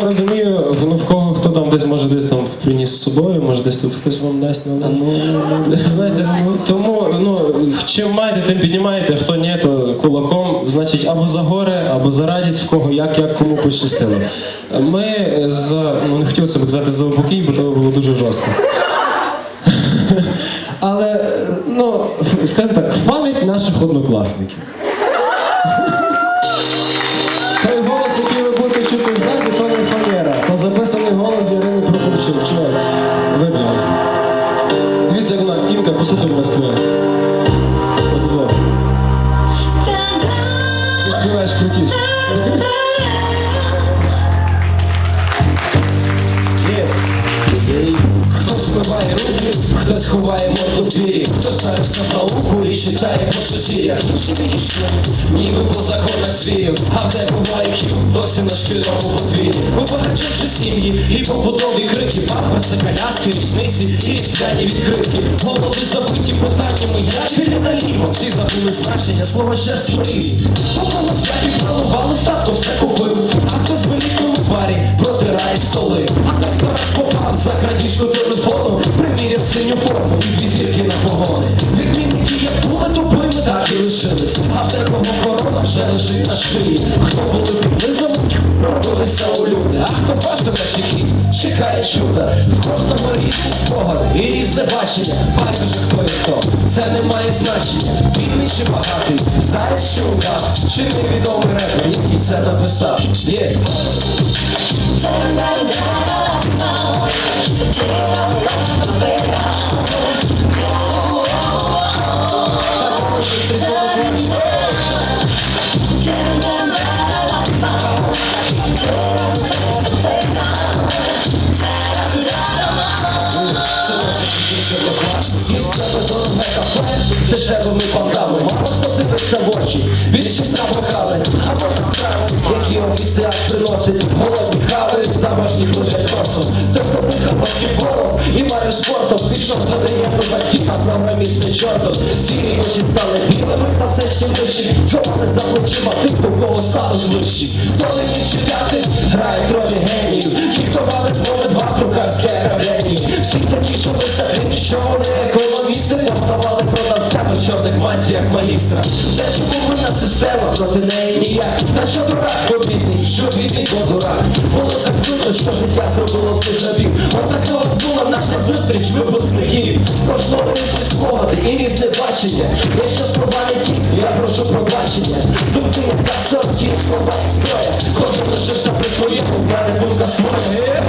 Я розумію, ну в кого хто там десь може десь там приніс з собою, може десь тут хтось вам дасть на ну, знаєте, ну, тому ну чим маєте, тим піднімаєте, хто ні, то кулаком, значить, або за горе, або за радість, в кого як, як кому пощастило. Ми за ну не хотів себе казати за обокій, бо то було дуже жорстко. Але ну, скажімо так, пам'ять наших однокласників. як вона, Інка, послухай мене співає. От во. Ти співаєш крутіше. Хтось вбиває руки, хтось ховає морду в двері, хтось шарився в науку і читає по сусідях. Ніби по законах світів, а в тебе буває досі на шкільному подвір'ї. У багатьох сім'ї і побутові крики, памперси, коляски, річниці і різдвяні відкритки. Голови забиті питаннями, як піти наліво. Всі забули значення, слова ще свої. Попало всякі планували, статку все купив. А хтось в елітному барі протирає столи. А так раз попав за крадіжку телефону, приміряв синю форму А в корона вже лежить на шиї. Хто були під низом, робилися у люди. А хто наші хід, чекає чуда. В кожному різні спогади і різне бачення. Байдуже хто і хто, це не має значення. Бідний чи багатий, заяць чи удав, чи невідомий репер, який це написав. З дешевими панками. Мало хто дивиться в очі, більшість набрехали. А от страви, які офіціант приносить, голодні хави, замажніх лежать носом. Тобто бухав баскетболом і маю спортом. Пішов за день до батьків, а не чортом. Сірі очі стали білими, та все ще вищі. Сховали за плечима тих, у кого статус вищий. Хто не відчуляти, грають ролі генію. Магістра. Та чому винна система проти неї ніяк? Та що дурак побідний, що бідний, дурак. Було закрито, що життя зробило з жабів. Отака от була наша зустріч випускників. Пройшло різні спогади і різне бачення. Якщо спроба не ті, я прошу пробачення. Думки як касорті, слова зброя. Кожен лишився при своєму, мене думка своя. Е,